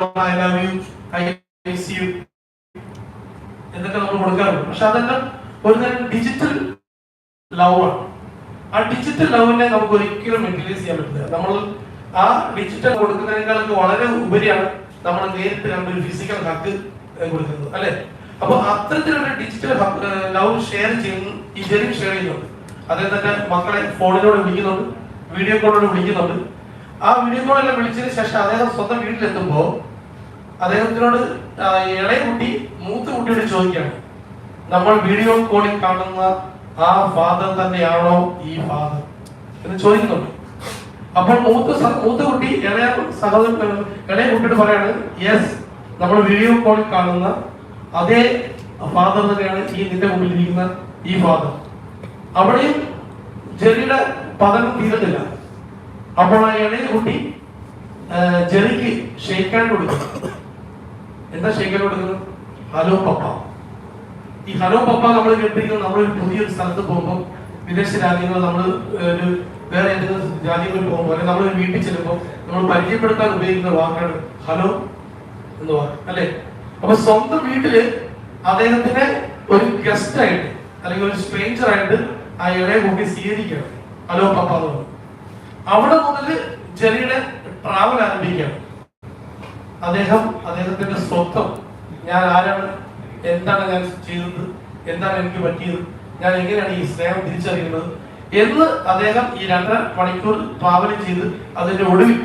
I love you I miss you. എന്നൊക്കെ നമ്മൾ കൊടുക്കാറുണ്ട്. പക്ഷെ അതെല്ലാം ഒരു തരം ഡിജിറ്റൽ ലവ് ആണ്. ആ ഡിജിറ്റൽ ലവിനെ നമുക്ക് ഒരിക്കലും മെറ്റീരിയലൈസ് ചെയ്യാൻ പറ്റില്ല നമ്മൾ ആ ഡിജിറ്റൽ കൊടുക്കുന്നതിനേക്കാളൊക്കെ വളരെ ഉപരിയാണ് നമ്മൾ നേരിട്ട് കണ്ട് ഒരു ഫിസിക്കൽ ഹക്ക് കൊടുക്കുന്നത്. അല്ലെ? അപ്പൊ അത്തരത്തിലുള്ള ഡിജിറ്റൽ ലവ് ഷെയർ ചെയ്യുന്നു ഈ ഷെയർ ചെയ്യുന്നുണ്ട്. അദ്ദേഹം തന്നെ മക്കളെ ഫോണിലൂടെ വിളിക്കുന്നുണ്ട് വീഡിയോ കോളിലൂടെ വിളിക്കുന്നുണ്ട്. ആ വീഡിയോ കോളെല്ലാം വിളിച്ചതിന് ശേഷം അദ്ദേഹം സ്വന്തം വീട്ടിലെത്തുമ്പോ അദ്ദേഹത്തിനോട് ഇളയ കുട്ടി മൂത്ത കുട്ടിയോട് ചോദിക്കുകയാണ്. നമ്മൾ വീഡിയോ കോളിൽ കാണുന്ന ആ ഫാദർ തന്നെയാണോ ഈ ഫാദർ എന്ന് ചോദിക്കുന്നുണ്ട്. അപ്പോൾ മൂത്ത മൂത്ത കുട്ടി ഇളയ സഹോദരൻ ഇളയ കുട്ടിയോട് പറയാണ് യെസ് നമ്മൾ വീഡിയോ കോളിൽ കാണുന്ന അതേ ഫാദർ തന്നെയാണ് ഈ നിന്റെ മുമ്പിൽ ഇരിക്കുന്ന ഈ ഫാദർ അവിടെയും ജെറിയുടെ പതനം തീരുന്നില്ല. അപ്പോൾ ആ ഇളയ കുട്ടി ജെറിക്ക് ഷെയ്ക്കാൻ കൊടുക്കുന്നു. എന്താ ഷെയ്ക്കാൻ കൊടുക്കുന്നത് ഹലോ പപ്പ. ഈ ഹലോ പപ്പ നമ്മൾ കേട്ടിരിക്കുന്നത് നമ്മൾ പുതിയൊരു സ്ഥലത്ത് പോകുമ്പോൾ വിദേശ രാജ്യങ്ങൾ നമ്മൾ ഒരു വേറെ ഏതെങ്കിലും രാജ്യങ്ങളിൽ പോകുമ്പോൾ അല്ലെങ്കിൽ നമ്മൾ വീട്ടിൽ ചെല്ലുമ്പോൾ നമ്മൾ പരിചയപ്പെടുത്താൻ ഉപയോഗിക്കുന്ന വാക്കാണ് ഹലോ എന്ന് വാക്ക് അല്ലെ? അപ്പൊ സ്വന്തം വീട്ടിൽ അദ്ദേഹത്തിനെ ഒരു ഗസ്റ്റ് ആയിട്ട് അല്ലെങ്കിൽ ഒരു സ്ട്രേഞ്ചർ ആയിട്ട് ആ ഇളയ കൂട്ടി സ്വീകരിക്കണം. ഹലോ പപ്പ എന്ന് പറഞ്ഞു അവിടെ മുതൽ ജെറിയുടെ ട്രാവൽ ആരംഭിക്കുകയാണ് അദ്ദേഹം അദ്ദേഹത്തിന്റെ സ്വത്വം. ഞാൻ ആരാണ്? എന്താണ് ഞാൻ ചെയ്തത്? എന്താണ് എനിക്ക് പറ്റിയത്? ഞാൻ എങ്ങനെയാണ് ഈ സ്നേഹം തിരിച്ചറിയുന്നത്? എന്ന് അദ്ദേഹം ഈ രണ്ടര മണിക്കൂർ ട്രാവൽ ചെയ്ത് അതിന്റെ ഒടുവിൽ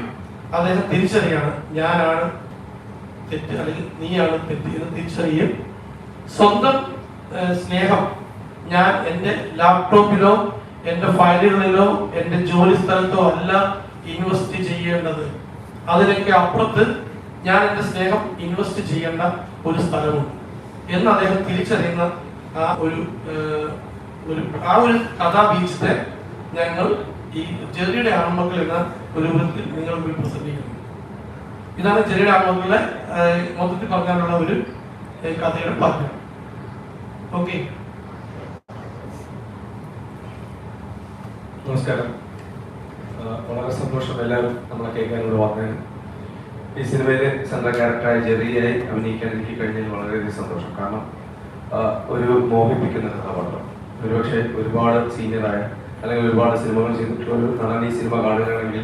അദ്ദേഹം തിരിച്ചറിയാണ് ഞാനാണ് തെറ്റ് അല്ലെങ്കിൽ നീയാണ് തെറ്റ് എന്ന് തിരിച്ചറിയും സ്വന്തം സ്നേഹം ഞാൻ എന്റെ ലാപ്ടോപ്പിലോ എന്റെ ഫയലുകളിലോ എന്റെ ജോലി സ്ഥലത്തോ അല്ല ഇൻവെസ്റ്റ് ചെയ്യേണ്ടത്. അതിലൊക്കെ അപ്പുറത്ത് ഞാൻ എന്റെ സ്നേഹം ഇൻവെസ്റ്റ് ചെയ്യേണ്ട ഒരു സ്ഥലമുണ്ട്. എന്ന് അദ്ദേഹം തിരിച്ചറിയുന്ന ആ ഒരു ഒരു ആ ഒരു കഥാബീജത്തെ ഞങ്ങൾ ഈ ജെറിയുടെ ആൺമക്കൾ എന്ന ഒരു വിധത്തിൽ നിങ്ങൾ പ്രസംഗിക്കുന്നു. ഇതാണ് ചെറിയ ആൺമക്കളുടെ മൊത്തത്തിൽ പറഞ്ഞാലുള്ള ഒരു കഥയുടെ പറഞ്ഞു ഓക്കെ. നമസ്കാരം. വളരെ സന്തോഷം എല്ലാവരും നമ്മളെ കേൾക്കാനുള്ള വന്നതിന് ഈ സിനിമയിലെ സെൻട്രൽ ക്യാരക്ടറായ ജെറിയായി അഭിനയിക്കാൻ എനിക്ക് കഴിഞ്ഞതിൽ വളരെയധികം സന്തോഷം. കാരണം ഒരു മോഹിപ്പിക്കുന്ന കഥാപാത്രം. ഒരുപക്ഷെ ഒരുപാട് സീനിയറായ അല്ലെങ്കിൽ ഒരുപാട് സിനിമകൾ ചെയ്തിട്ടുള്ള ഒരു നടൻ ഈ സിനിമ കാണുകയാണെങ്കിൽ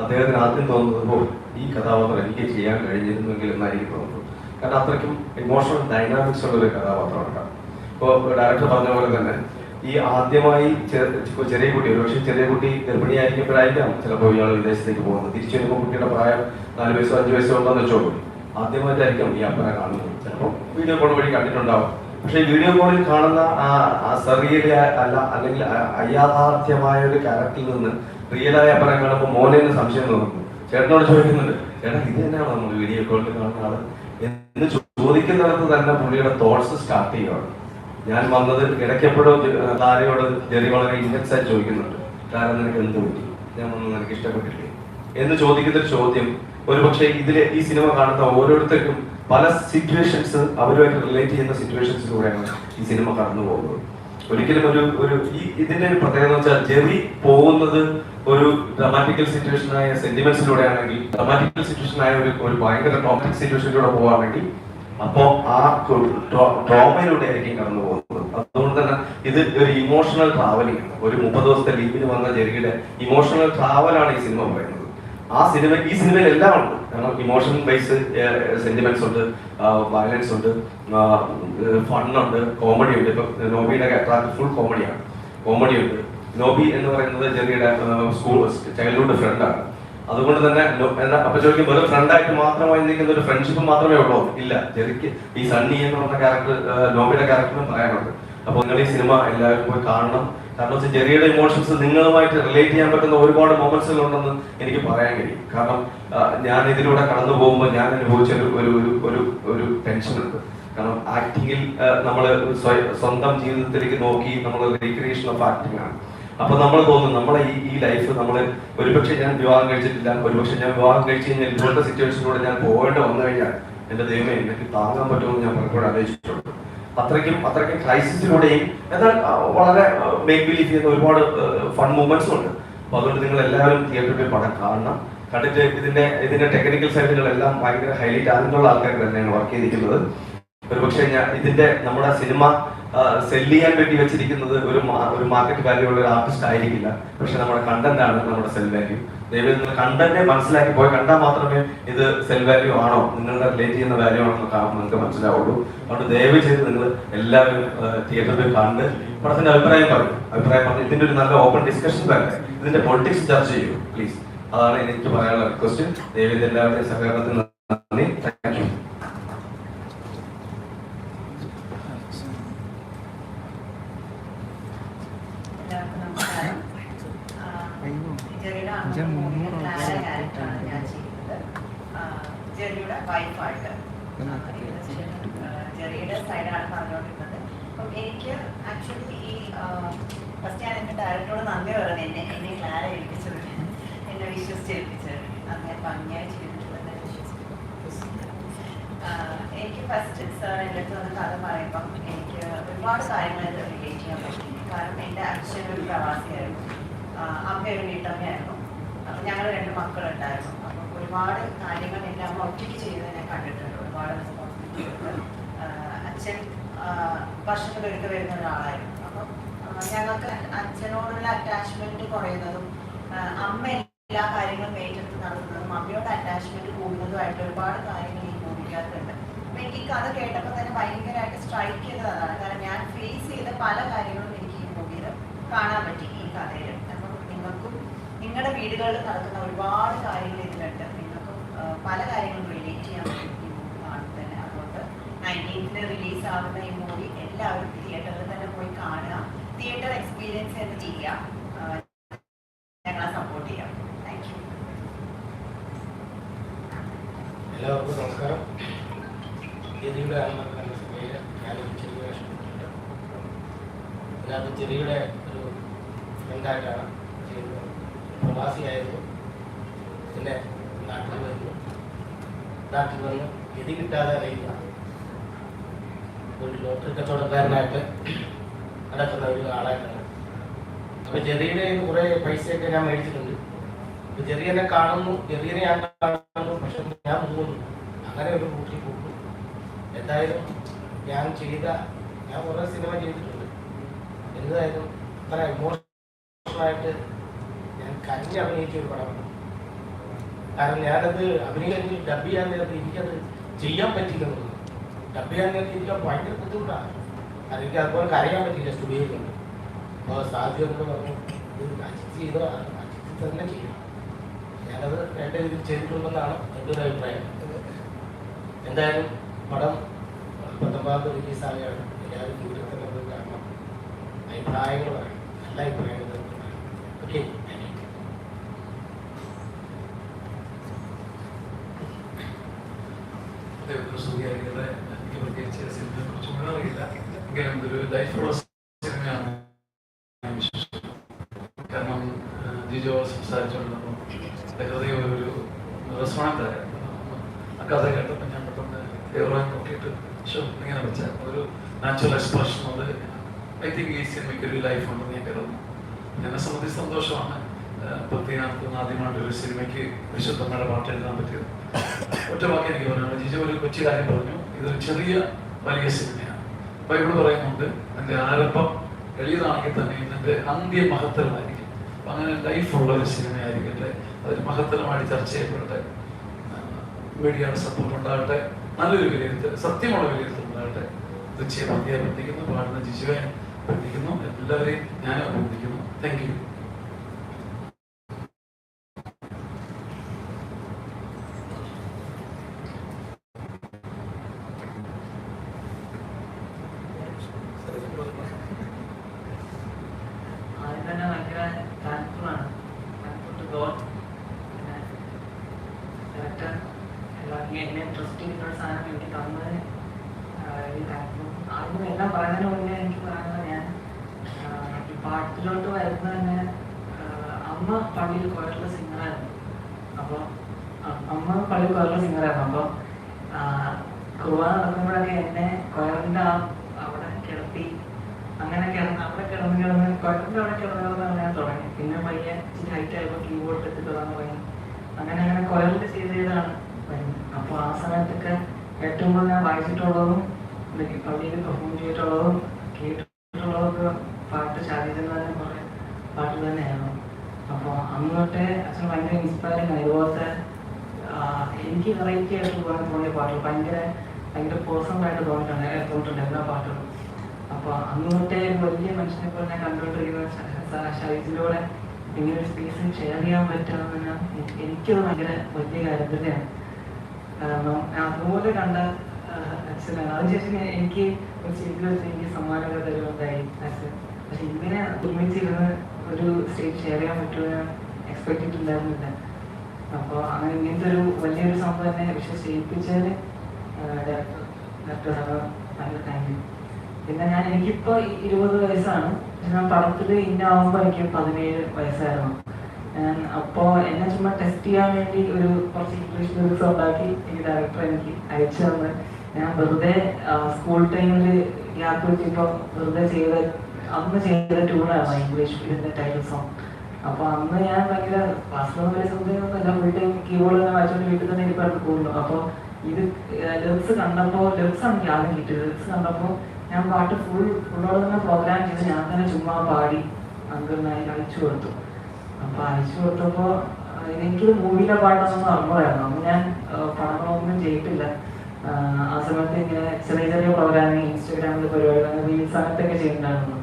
അദ്ദേഹത്തിന് ആദ്യം തോന്നുന്നത് "ഓ, ഈ കഥാപാത്രം എനിക്ക് ചെയ്യാൻ കഴിഞ്ഞിരുന്നെങ്കിൽ എന്നായിരിക്കും തോന്നുന്നത്. കാരണം അത്രയ്ക്കും ഇമോഷണൽ ഡൈനാമിക്സ് ഉള്ള ഒരു കഥാപാത്രമാണ് ഇപ്പോൾ ഡയറക്ടർ പറഞ്ഞ പോലെ തന്നെ ഈ ആദ്യമായി ചെറിയ കുട്ടി ഒരുപക്ഷെ ചെറിയ കുട്ടി ഗർഭിണിയായിരിക്കുമ്പോഴായിരിക്കാം ചിലപ്പോൾ ഇയാൾ വിദേശത്തേക്ക് പോകുന്നത്. തിരിച്ചു വരുമ്പോൾ കുട്ടിയുടെ പ്രായം നാല് വയസ്സോ അഞ്ച് വയസ്സോ ഉണ്ടെന്ന് വെച്ചോളൂ ആദ്യമായിട്ടായിരിക്കും ഈ അപ്പനെ കാണുന്നത്. ചിലപ്പോൾ വീഡിയോ കോൾ വഴി കണ്ടിട്ടുണ്ടാവും. പക്ഷേ വീഡിയോ കോളിൽ കാണുന്ന ആ സെറിയലി അല്ല അല്ലെങ്കിൽ അയാഥാർത്ഥ്യമായ ഒരു ക്യാരക്ടറിൽ നിന്ന് റിയലായ അപ്പനെ കാണുമ്പോൾ മോനെ എന്ന് സംശയം തോന്നുന്നു. ചേട്ടനോട് ചോദിക്കുന്നുണ്ട് ചേട്ടാ ഇത് തന്നെയാണോ നമ്മൾ വീഡിയോ കോളിൽ കാണുന്ന ആൾ? എന്ന് ചോദിക്കുന്നിടത്ത് തന്നെ പുള്ളിയുടെ തോട്ട്സ് സ്റ്റാർട്ട് ചെയ്യുകയാണ് ഞാൻ വന്നത് ഇടയ്ക്കെപ്പോഴും താരയോട് ജെറി വളരെ ഇൻഡെക്സ് ആയി ചോദിക്കുന്നുണ്ട്. താരം നിനക്ക് എന്ത് പറ്റി? ഞാൻ വന്നത് നിനക്ക് ഇഷ്ടപ്പെട്ടില്ലേ? എന്ന് ചോദിക്കുന്ന ഒരു ചോദ്യം. ഒരുപക്ഷെ ഇതിലെ ഈ സിനിമ കാണുന്ന ഓരോരുത്തർക്കും പല സിറ്റുവേഷൻസ് അവരുമായിട്ട് റിലേറ്റ് ചെയ്യുന്ന സിറ്റുവേഷൻസിലൂടെയാണ് ഈ സിനിമ കടന്നു പോകുന്നത്. ഒരിക്കലും ഒരു ഒരു ഈ ഇതിന്റെ ഒരു പ്രത്യേകത വെച്ചാൽ ജെറി പോകുന്നത് ഒരു ഡ്രമാറ്റിക്കൽ സിറ്റുവേഷനായ സെന്റിമെന്റ്സിലൂടെ ആണെങ്കിൽ ഡ്രമാറ്റിക്കൽ സിറ്റുവേഷനായ ഒരു ഒരു ഭയങ്കര ടോപ്പിക് സിറ്റുവേഷനിലൂടെ പോവുകയാണെങ്കിൽ അപ്പോ ആ ട്രോമയിലൂടെ ആയിരിക്കും കടന്നു പോകുന്നത്. അതുകൊണ്ട് തന്നെ ഇത് ഒരു ഇമോഷണൽ ട്രാവലിംഗ് ഒരു മുപ്പത് ദിവസത്തെ ലീവിന് വന്ന ജെറിയുടെ ഇമോഷണൽ ട്രാവലാണ് ഈ സിനിമ പറയുന്നത്. ആ സിനിമ ഈ സിനിമയിൽ എല്ലാം ഉണ്ട്. കാരണം ഇമോഷൻ ബേസ് സെന്റിമെന്റ്സ് ഉണ്ട് വയലൻസ് ഉണ്ട് ഫണ്ണുണ്ട് കോമഡി ഉണ്ട് ഇപ്പൊ നോബിയുടെ ക്യാരക്ടർ ഫുൾ കോമഡിയാണ് കോമഡി ഉണ്ട്. നോബി എന്ന് പറയുന്നത് ജെറിയുടെ സ്കൂൾ ചൈൽഡ്ഹുഡ് ഫ്രണ്ടാണ് അതുകൊണ്ട് തന്നെ അപ്പൊ ചോദിക്കും വെറും ഫ്രണ്ടായിട്ട് മാത്രമായി നിൽക്കുന്ന ഒരു ഫ്രണ്ട്ഷിപ്പ് മാത്രമേ ഉള്ളൂ. ഇല്ല ജെറിക്ക് ഈ സണ്ണി എന്ന് പറഞ്ഞ ക്യാരക്ടർ നോബിയുടെ ക്യാരക്ടറും പറയാനുണ്ട്. അപ്പൊ നിങ്ങൾ ഈ സിനിമ എല്ലാവരും പോയി കാണണം. കാരണം വെച്ചാൽ ജെറിയുടെ ഇമോഷൻസ് നിങ്ങളുമായിട്ട് റിലേറ്റ് ചെയ്യാൻ പറ്റുന്ന ഒരുപാട് മൊമെന്റ്സുകൾ ഉണ്ടെന്ന് എനിക്ക് പറയാൻ കഴിയും. കാരണം ഞാൻ ഇതിലൂടെ കടന്നു പോകുമ്പോൾ ഞാൻ അനുഭവിച്ച ഒരു ഒരു ഒരു ഒരു ഉണ്ട്. കാരണം ആക്ടിങ്ങിൽ നമ്മൾ സ്വന്തം ജീവിതത്തിലേക്ക് നോക്കി നമ്മൾ റീക്രിയേഷൻ ഓഫ് ആക്ടിംഗ് ആണ്. അപ്പൊ നമ്മൾ തോന്നും നമ്മളെ ഈ ഈ ലൈഫ് നമ്മൾ ഒരുപക്ഷെ ഞാൻ വിവാഹം കഴിച്ചിട്ടില്ല ഒരുപക്ഷെ ഞാൻ വിവാഹം കഴിച്ച് കഴിഞ്ഞാൽ ഇതുപോലത്തെ സിറ്റുവേഷനിലൂടെ ഞാൻ പോകേണ്ടി വന്നു കഴിഞ്ഞാൽ എന്റെ ദൈവമേ എനിക്ക് താങ്ങാൻ പറ്റുമെന്ന് ഞാൻ പലപ്പോഴും ആലോചിച്ചിട്ടുണ്ട് അത്രയ്ക്കും അത്രയ്ക്കും ക്രൈസിസിലൂടെയും എന്നാൽ വളരെ മേക്ക് ബിലീഫ് ചെയ്യുന്ന ഒരുപാട് ഫൺ മൂമെന്റ്സ് ഉണ്ട്. അപ്പൊ അതുകൊണ്ട് നിങ്ങൾ എല്ലാവരും തിയേറ്ററിൽ പടം കാണണം. കണ്ടിട്ട് ഇതിന്റെ ഇതിന്റെ ടെക്നിക്കൽ സൈഡുകളെല്ലാം ഭയങ്കര ഹൈലൈറ്റ് ആകുന്നുള്ള ആൾക്കാർ തന്നെയാണ് വർക്ക് ചെയ്തിരിക്കുന്നത്. ഒരുപക്ഷെ ഞാൻ ഇതിന്റെ നമ്മുടെ സിനിമ സെൽ ചെയ്യാൻ വേണ്ടി വെച്ചിരിക്കുന്നത് ഒരു ഒരു മാർക്കറ്റ് വാല്യൂ ഉള്ള ഒരു ആർട്ടിസ്റ്റ് ആയിരിക്കില്ല. പക്ഷെ നമ്മുടെ കണ്ടന്റ് ആണ് നമ്മുടെ സെൽ വാല്യൂ ദയവേത് നിങ്ങൾ കണ്ടന്റ് മനസ്സിലാക്കി പോയി കണ്ടാൽ മാത്രമേ ഇത് സെൽ വാല്യൂ ആണോ? നിങ്ങളുടെ റിലേറ്റ് ചെയ്യുന്ന വാല്യൂ ആണോ നിങ്ങൾക്ക് മനസ്സിലാവുള്ളൂ. അതുകൊണ്ട് ദയവ് ചെയ്ത് നിങ്ങൾ എല്ലാവരും തിയേറ്ററിൽ കണ്ട് പടത്തിന്റെ അഭിപ്രായം പറയും. അഭിപ്രായം പറഞ്ഞു ഇതിന്റെ ഒരു നല്ല ഓപ്പൺ ഡിസ്കഷൻ തന്നെ ഇതിന്റെ പൊളിറ്റിക്സ് ചർച്ച ചെയ്യൂ പ്ലീസ് അതാണ് എനിക്ക് പറയാനുള്ള റിക്വസ്റ്റ് ദയവേത് എല്ലാവരുടെയും സഹകരണത്തിന് നന്ദി താങ്ക് യു എല്ലാവർക്കും നമസ്കാരം ആ, ജെറിയുടെ അമ്മ ക്ലാര ക്യാരക്ടറാണ് ഞാൻ ചെയ്യുന്നത് ആ, ജെറിയുടെ വൈഫായിട്ട് ജെറിയുടെ സൈഡാണ് പറഞ്ഞുകൊണ്ടിരുന്നത് അപ്പം എനിക്ക് ആക്ച്വലി ഈ ഫസ്റ്റ് ഞാൻ എന്റെ ഡയറക്ടറോട് നന്ദി പറയുന്നത് എന്നെ എന്നെ ക്ലാര ഏൽപ്പിച്ചത് എന്നെ വിശ്വസിച്ചേൽപ്പിച്ചത് അങ്ങനെ ഭംഗിയായി ചെയ്തിട്ടുള്ളത് വിശ്വസിക്കുന്നു ആഹ് എനിക്ക് ഫസ്റ്റ് സാർ എന്റെ അടുത്ത് വന്ന് കഥ പറയുമ്പം എനിക്ക് ഒരുപാട് കാര്യങ്ങൾ ഇത് റിലേറ്റ് ചെയ്യാൻ പറ്റി. കാരണം എന്റെ അച്ഛൻ ഒരു പ്രവാസിയായിരുന്നു. അമ്മ ഒരു വീട്ടമ്മയായിരുന്നു. അപ്പം ഞങ്ങൾ രണ്ട് മക്കളുണ്ടായിരുന്നു. അപ്പം ഒരുപാട് കാര്യങ്ങൾ എന്റെ അമ്മ ഒറ്റയ്ക്ക് ചെയ്യുന്നത് ഞാൻ കണ്ടിട്ടുണ്ട്. ഒരുപാട് റെസ്പോൺസിബിലിറ്റി അച്ഛൻ എടുത്ത് വരുന്ന ഒരാളായിരുന്നു. അപ്പം ഞങ്ങൾക്ക് അച്ഛനോടുള്ള അറ്റാച്ച്മെന്റ് കുറയുന്നതും അമ്മ എല്ലാ കാര്യങ്ങളും ഏറ്റെടുത്ത് നടത്തുന്നതും അമ്മയോട് അറ്റാച്ച്മെന്റ് കൂടുന്നതുമായിട്ട് ഒരുപാട് കാര്യങ്ങൾ ഈ മൂവിക്കകത്തുണ്ട് അപ്പൊ എനിക്ക് ഈ കഥ കേട്ടപ്പോൾ തന്നെ ഭയങ്കരമായിട്ട് സ്ട്രൈക്ക് ചെയ്തത് അതാണ് കാരണം ഞാൻ ഫേസ് ചെയ്ത പല കാര്യങ്ങളും എനിക്ക് ഈ മൂവിയിൽ കാണാൻ പറ്റി ഈ കഥയിൽ. അപ്പം നിങ്ങൾക്കും നിങ്ങളുടെ വീടുകളിൽ നടക്കുന്ന ഒരുപാട് കാര്യങ്ങൾ ഇതിലുണ്ട്. നിങ്ങൾക്കും പല കാര്യങ്ങളും റിലേറ്റ് ചെയ്യാൻ പറ്റും ഈ മൂവി കാണുമ്പോൾ തന്നെ. അതുകൊണ്ട് നയന്റീൻത്തിന് റിലീസ് ആവുന്ന ഈ മൂവി എല്ലാവരും തിയേറ്ററിൽ തന്നെ പോയി കാണുക. തിയേറ്റർ എക്സ്പീരിയൻസ് തന്നെ ചെയ്യുക. ഞങ്ങളെ സപ്പോർട്ട് എല്ലാവർക്കും നമസ്കാരം. ചെറിയുടെ എന്ന സിനിമയിൽ ഞാനൊരു ചെറിയ ചെറിയുടെ ഒരു ഫ്രണ്ടായിട്ടാണ് ചെയ്യുന്നത്. പ്രവാസിയായിരുന്നു. പിന്നെ നാട്ടിൽ വരുന്നു നാട്ടിൽ വന്ന് ഗതി കിട്ടാതെ അറിയുന്ന ഒരു ലോട്ടറി കച്ചവടക്കാരനായിട്ട് നടക്കുന്ന ഒരു ആളായിട്ടാണ്. അപ്പോൾ ചെറിയുടെ കുറേ പൈസയൊക്കെ ഞാൻ മേടിച്ചിട്ടുണ്ട്. അപ്പൊ ചെറിയനെ കാണുന്നു. ചെറിയനെ ഞാൻ കാണുന്നു പക്ഷെ ഞാൻ പോകുന്നു അങ്ങനെ ഒരു കൂട്ടി പോകുന്നു എന്തായാലും ഞാൻ ചെയ്ത ഞാൻ കുറേ സിനിമ ചെയ്തിട്ടുണ്ട്. എന്തായാലും അത്ര ഇമോഷണലായിട്ട് ഞാൻ കഞ്ഞി അഭിനയിച്ച ഒരു പടമാണ് കാരണം ഞാനത് അഭിനയിച്ച് ഡബ് ചെയ്യാൻ നേരത്ത് എനിക്കത് ചെയ്യാൻ പറ്റില്ലെന്നു ഡബ് ചെയ്യാൻ നേരത്ത് എനിക്ക് ഭയങ്കര ബുദ്ധിമുട്ടാണ്. കാരണം അതുപോലെ കരയാൻ പറ്റില്ല സ്റ്റുഡിയോയിലുണ്ട് അപ്പോൾ സാധ്യത പറഞ്ഞു. ഇത് അജിത്ത് ചെയ്തതാണ് അജിത്ത് തന്നെ ചെയ്യണം. ഞാനത് വേണ്ട രീതിയിൽ ചെയ്തിട്ടുണ്ടെന്നാണ് എന്റെ ഒരു അഭിപ്രായം. എന്തായാലും പടം പത്തൊമ്പതാം തീയതി റിലീസാവുകയാണ് എല്ലാവരും ദൂരെ കാരണം അഭിപ്രായങ്ങൾ പറയണം നല്ല അഭിപ്രായങ്ങൾ ഓക്കെ ദൈവത്തിന് സ്തുതിയായിരിക്കട്ടെ എനിക്ക് പ്രത്യേകിച്ച് സിനിമയെ കുറിച്ചൊന്നും അറിയില്ല. എങ്കിലും ഇതൊരു ലൈഫുള്ള സിനിമയാണ് ഞാൻ വിശ്വസിക്കുന്നു കാരണം ആ, ജിജോ സംസാരിച്ചുകൊണ്ടിരുന്നപ്പോൾ എന്റെ ഹൃദയം ഒരു റെസ്പോണ്ട് ആയിരുന്നു ആ കഥ കേട്ടപ്പോൾ ഞാൻ പെട്ടെന്ന് ഹീറോയെ നോക്കിയിട്ട് ഷോ ഇങ്ങനെ വെച്ച ഒരു നാച്ചുറൽ എക്സ്പ്രഷൻ അത് ഐ തിങ്ക് ഈ സിനിമയ്ക്ക് ഒരു ലൈഫ് ഉണ്ടെന്ന് ഞാൻ കരുതുന്നു. എന്നെ സംബന്ധിച്ച് സന്തോഷമാണ്. പത്തിനകത്ത് ആദ്യമായിട്ട് ഒരു സിനിമയ്ക്ക് വിശുദ്ധമ്മയുടെ പാട്ട് എഴുതാൻ പറ്റിയത്. ഒറ്റ വാക്ക് എനിക്ക് പറഞ്ഞു ജിജു ഒരു കൊച്ചു കാര്യം പറഞ്ഞു. ഇതൊരു ചെറിയ വലിയ സിനിമയാണ്. ബൈബിൾ പറയുന്നുണ്ട് എന്റെ ആരംഭം എളിയതാണെങ്കിൽ തന്നെ ഇതിന്റെ അന്ത്യ മഹത്തരമായിരിക്കും. അങ്ങനെ ലൈഫുള്ള ഒരു സിനിമയായിരിക്കട്ടെ അതിന് മഹത്തരമായിട്ട് ചർച്ച ചെയ്യപ്പെടട്ടെ. മീഡിയയുടെ സപ്പോർട്ട് ഉണ്ടാകട്ടെ. നല്ലൊരു വിലയിരുത്തൽ സത്യമുള്ള വിലയിരുത്തൽ ഉണ്ടാകട്ടെ. തീർച്ചയായും അന്ത്യ അഭ്യർത്ഥിക്കുന്നു പാടുന്ന ജിജുവെ അഭ്യർത്ഥിക്കുന്നു എല്ലാവരെയും ഞാൻ അഭ്യർത്ഥിക്കുന്നു. താങ്ക് യു ആദ്യം തന്നെ ഭയങ്കര താങ്ക്ഫുൾ ആണ്. താങ്ക്ഫുൾ ടു ഗോഡ് പിന്നെ ഡയറക്ടർ എന്നെ ഇൻട്രസ്റ്റ് ചെയ്തിട്ടുള്ള സാധനം എനിക്ക് തന്നതിന് താങ്ക്ഫുൾ ആദ്യം എല്ലാം പറയുന്നതിന് മുന്നേ എനിക്ക് പറയാനുള്ളത് ഞാൻ ഈ പാട്ടിലോട്ട് വരുന്ന തന്നെ അമ്മ പള്ളിയിൽ പോയിട്ടുള്ള സിംഗറായിരുന്നു അപ്പോൾ അമ്മ പള്ളിയിൽ പോയിട്ടുള്ള സിംഗറായിരുന്നു അപ്പോൾ കുർബാന നടക്കുമ്പോഴൊക്കെ എന്നെ കൊയറിന്റെ ആ അവിടെ കിടത്തി അങ്ങനെ കിടന്ന് അവിടെ കിടന്ന് കിടന്ന് കുഴപ്പമില്ല അവിടെ കിടന്ന് കിടന്നാണ് ഞാൻ തുടങ്ങി പിന്നെ പയ്യെ ഇച്ചിരി ഹൈറ്റ് ആയപ്പോൾ കീബോർഡ് എടുത്ത് തുടങ്ങി തുടങ്ങി അങ്ങനെ അങ്ങനെ കൊയലിൽ ചെയ്ത് ചെയ്താണ്. അപ്പോൾ ആ സമയത്തൊക്കെ ഏറ്റവും കൂടുതൽ ഞാൻ വായിച്ചിട്ടുള്ളതും പള്ളിയിൽ പെർഫോം ചെയ്തിട്ടുള്ളതും കേട്ടിട്ടുള്ളതൊക്കെ പാട്ട് ഷാദിജന്റെ കുറേ പാട്ട് തന്നെയാണ്. അപ്പോൾ അന്ന് തൊട്ടേ അച്ഛൻ ഭയങ്കര ഇൻസ്പയറിങ് ആയി ഇതുപോലത്തെ എനിക്ക് വെറൈറ്റി ആയിട്ട് പോകാൻ തോന്നിയ പാട്ടുകൾ. ഭയങ്കര ഭയങ്കര പേഴ്സണൽ ആയിട്ട് തോന്നിയിട്ടുണ്ട്. തോന്നിയിട്ടുണ്ട് എല്ലാ പാട്ടുകളും അപ്പോൾ അന്ന് വലിയ മനുഷ്യനെ പോലെ ഞാൻ കണ്ടുകൊണ്ടിരിക്കുന്ന ഷൈസിലൂടെ ഇങ്ങനെ ഒരു സ്പേസ് ഷെയർ ചെയ്യാൻ എനിക്ക് എനിക്കത് ഭയങ്കര വലിയ കാര്യം തന്നെയാണ് കാരണം അതുപോലെ കണ്ട എനിക്ക് എനിക്ക് സമ്മാനമൊക്കെ അച്ഛൻ പക്ഷെ ഇങ്ങനെ ഒരുമിച്ചിരുന്ന് ഒരു സ്റ്റേജ് ഷെയർ ചെയ്യാൻ പറ്റുമെന്ന് എക്സ്പെക്ട് ചെയ്തിട്ടുണ്ടായിരുന്നില്ല. അപ്പോൾ അങ്ങനെ ഇങ്ങനത്തെ ഒരു വലിയൊരു സംഭവം എന്നെ വിശ്വസിപ്പിച്ചതിന് ഡയറക്ടർ ഭയങ്കര താങ്ക് യു പിന്നെ ഞാൻ എനിക്കിപ്പോൾ ഇരുപത് വയസ്സാണ്. പക്ഷെ ഞാൻ പടത്തിൽ ഇന്നാവുമ്പോൾ എനിക്ക് പതിനേഴ് വയസ്സായിരുന്നു. ഞാൻ അപ്പോൾ എന്നെ ചുമ്മാ ടെസ്റ്റ് ചെയ്യാൻ വേണ്ടി ഒരു കുറച്ച് ഇംഗ്ലീഷ് ലിറിക്സ് ഉണ്ടാക്കി എനിക്ക് ഡയറക്ടർ എനിക്ക് അയച്ചു തന്ന്. ഞാൻ വെറുതെ സ്കൂൾ ടൈമിൽ ഗ്യാപ്പ് കിട്ടിയപ്പോൾ വെറുതെ ചെയ്ത അന്ന് ചെയ്ത ട്യൂണായിരുന്നു ഇംഗ്ലീഷ് ഇതിന്റെ ടൈറ്റിൽ സോങ് അപ്പൊ അന്ന് ഞാൻ ഭയങ്കര വലിയ ശ്രദ്ധയൊന്നുമില്ല ഫുൾ ടൈം കീബോർഡ് തന്നെ വായിച്ചുകൊണ്ട് വീട്ടിൽ തന്നെ ഇരിപ്പായിരുന്നു പോകുന്നു അപ്പോൾ ഇത് ലിറിക്സ് കണ്ടപ്പോൾ ലിറിക്സ് എനിക്ക് ആദ്യം കിട്ടിയത്. ലിറിക്സ് കണ്ടപ്പോൾ ഞാൻ പാട്ട് ഫുൾ ഫുള്ളോട് തന്നെ പ്രോഗ്രാം ചെയ്ത് ഞാൻ തന്നെ ചുമ്മാ പാടി അങ്കിളിനായി അയച്ചു കൊടുത്തു. അപ്പൊ അയച്ചു കൊടുത്തപ്പോ എനിക്ക് മൂവിയിലെ പാട്ടൊന്നും അറിഞ്ഞതായിരുന്നു അന്ന് ഞാൻ പടങ്ങളൊന്നും ചെയ്തിട്ടില്ല. ആ, സമയത്ത് ഇങ്ങനെ ചെറിയ ചെറിയ പ്രോഗ്രാമിങ് ഇൻസ്റ്റാഗ്രാമിൽ പരിപാടികൾ റീൽസ് അങ്ങനത്തെയൊക്കെ ചെയ്യുന്നുണ്ടായിരുന്നു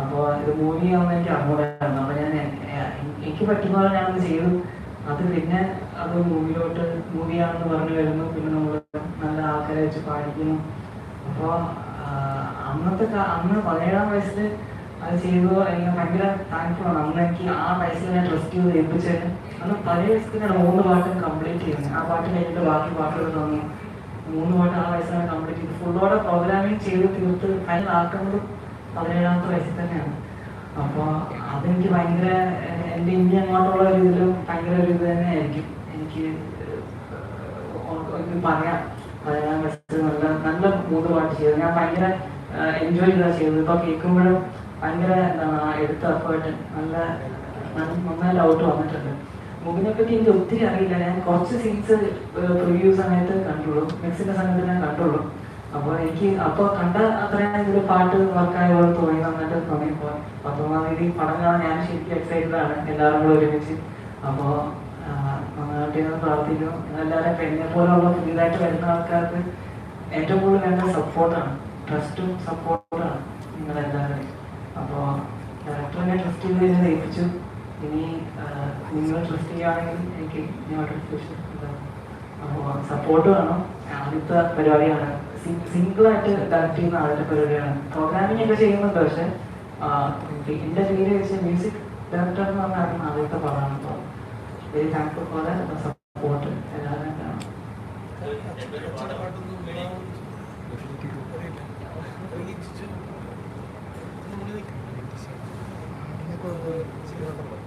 അപ്പോൾ ഇത് മൂവി ആവുന്ന എനിക്ക് അറിഞ്ഞൂടായിരുന്നു അപ്പോൾ ഞാൻ എനിക്ക് പറ്റുന്ന പോലെ ഞാനത് ചെയ്തു. അത് പിന്നെ അത് മൂവിയിലോട്ട് മൂവിയാണെന്ന് പറഞ്ഞു വരുന്നു. പിന്നെ നമ്മൾ നല്ല ആൾക്കാരെ വെച്ച് പാടിക്കുന്നു. അപ്പോൾ അന്നത്തെ അന്ന് പതിനേഴാം വയസ്സിൽ അത് ചെയ്തു എനിക്ക് ഭയങ്കര താങ്ക്ഫുൾ ആണ്. അന്ന് എനിക്ക് ആ വയസ്സിൽ ഞാൻ ട്രസ്റ്റ് ചെയ്ത് ഏൽപ്പിച്ചത് അന്ന് പതിനേഴ് വയസ്സിൽ മൂന്ന് പാട്ടും കംപ്ലീറ്റ് ചെയ്യുന്നത് ആ പാട്ട് കഴിഞ്ഞിട്ട് ബാക്കി പാട്ടുകൾ തന്നു മൂന്ന് പാട്ട് ആ വയസ്സിലാണ് കംപ്ലീറ്റ് ചെയ്ത് ഫുള്ളോടെ പ്രോഗ്രാമിങ് ചെയ്ത് തീർത്ത് ഫൈനൽ ആക്കുന്നത് പതിനേഴാമത്തെ വയസ്സിൽ തന്നെയാണ്. അപ്പോൾ അതെനിക്ക് ഭയങ്കര എന്റെ ഇന്ത്യ അങ്ങോട്ടുള്ള ഒരു ഇതിലും ഭയങ്കര ഒരു ഇത് തന്നെയായിരിക്കും. എനിക്ക് പറയാം. പതിനേഴാം വയസ്സിൽ നല്ല നല്ല മൂന്ന് പാട്ട് ചെയ്തത് ഞാൻ ഭയങ്കര എൻജോയ് ചെയ്താ ചെയ്തത്. ഇപ്പൊ കേൾക്കുമ്പോഴും ഭയങ്കര എന്താണ് എടുത്ത എഫേർട്ട് നല്ല നല്ല- നന്നായി ഔട്ട് വന്നിട്ടുണ്ട്. മൂവിനെ പറ്റി എനിക്ക് ഒത്തിരി അറിയില്ല. ഞാൻ കുറച്ച് സീൻസ് പ്രിവ്യൂ സമയത്ത് കണ്ടുള്ളൂ. മിക്സിന്റെ സമയത്ത് ഞാൻ കണ്ടുള്ളൂ. അപ്പോൾ എനിക്ക് അപ്പോൾ കണ്ട അത്രയും ഒരു പാട്ട് വർക്കായ പോലെ തോന്നി നന്നായിട്ട് തോന്നിയപ്പോൾ പത്തൊമ്പതാം തീയതി പടം കാണാൻ ഞാൻ ശരിക്കും എക്സൈറ്റഡ് ആണ്. എല്ലാവരും കൂടെ ഒരുമിച്ച്. അപ്പോൾ നന്നായിട്ട് ഞാൻ പ്രാർത്ഥിക്കും എല്ലാവരും എന്നെ പോലുള്ള പുതിയതായിട്ട് വരുന്ന ആൾക്കാർക്ക് ഏറ്റവും കൂടുതൽ വേണ്ട സപ്പോർട്ടാണ് ട്രസ്റ്റും സപ്പോർട്ടാണ് നിങ്ങളെല്ലാവരുടെയും. അപ്പോൾ ഡയറക്ടറിനെ ട്രസ്റ്റ് ചെയ്ത് ഏൽപ്പിച്ചു ഇനി നിങ്ങൾ ട്രസ്റ്റ് ചെയ്യുകയാണെങ്കിൽ എനിക്ക് അപ്പോൾ സപ്പോർട്ട് വേണം. ആദ്യത്തെ പരിപാടിയാണ്. സിംഗിൾ ആയിട്ട് ഡയറക്ട് ചെയ്യുന്ന ആളുടെ പരിപാടിയാണ്. പ്രോഗ്രാമിംഗ് ഒക്കെ ചെയ്യുന്നുണ്ട് പക്ഷെ എന്റെ പേര് വെച്ച് മ്യൂസിക് ഡയറക്ടർ എന്ന് പറഞ്ഞാൽ ആദ്യത്തെ പടമാണ് അപ്പോൾ വെരി താങ്ക്ഫുൾ ഫോർ സപ്പോർട്ട് എല്ലാവരും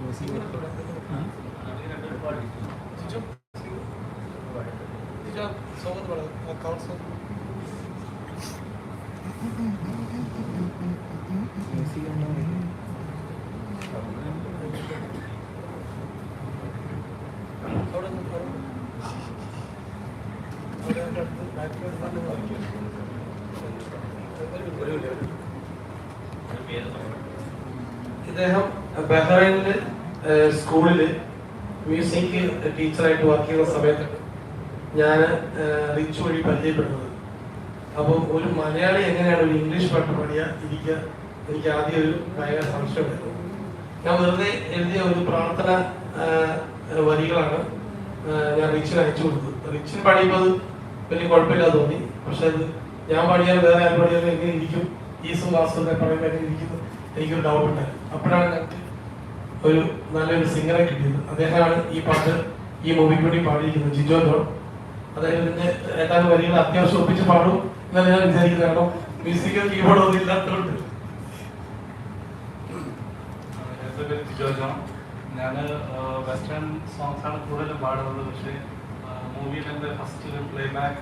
കാണാം ഇദ്ദേഹം ബഹ്റൈനില് ഏഹ്, സ്കൂളിൽ മ്യൂസിക് ടീച്ചറായിട്ട് വർക്ക് ചെയ്യുന്ന സമയത്ത് ഞാൻ റിച്ച് വഴി പരിചയപ്പെടുന്നത്. അപ്പം ഒരു മലയാളി എങ്ങനെയാണ് ഒരു ഇംഗ്ലീഷ് പാട്ട് പാടിയ ഇരിക്കുക എനിക്ക് ആദ്യം ഒരു ഭയങ്കര സംശയമായിരുന്നു ഞാൻ വെറുതെ എഴുതിയ ഒരു പ്രാർത്ഥന വരികളാണ് ഞാൻ റിച്ചിന് അയച്ചു കൊടുത്തത്. റിച്ചിന് പാടിയപ്പോൾ വലിയ കുഴപ്പമില്ലാതെ തോന്നി. പക്ഷെ അത് ഞാൻ പാടിയാൽ വേറെ ആരും പാടിയാലും എങ്ങനെ ഇരിക്കും? ഈസും വാസും പറയുമ്പോൾ എങ്ങനെ ഇരിക്കുന്നു? എനിക്കൊരു ഡൗട്ട് ഉണ്ടായിരുന്നു. അപ്പോഴാണ് ഒരു നല്ലൊരു സിംഗറെ കിട്ടിയത്. അദ്ദേഹമാണ് ഈ പാട്ട് ഈ മൂവിക്ക് വേണ്ടി പാടിയിരിക്കുന്നത്. ജിജോ ജോൺ. അദ്ദേഹത്തിന്റെ ഏതാനും വരികൾ അത്യാവശ്യം ഒപ്പിച്ച് പാടും എന്നാണ് ഞാൻ വിചാരിക്കുന്നത്. കാരണം മ്യൂസിക്കൽ കീബോർഡ് ഒന്നും ഇല്ലാത്തതുകൊണ്ട്. ഞാൻ ഞാൻ വെസ്റ്റേൺ സോങ്സ് ആണ് കൂടുതലും പാടുന്നത്. പക്ഷേ മൂവിയിൽ എന്റെ ഫസ്റ്റ് പ്ലേ ബാക്ക്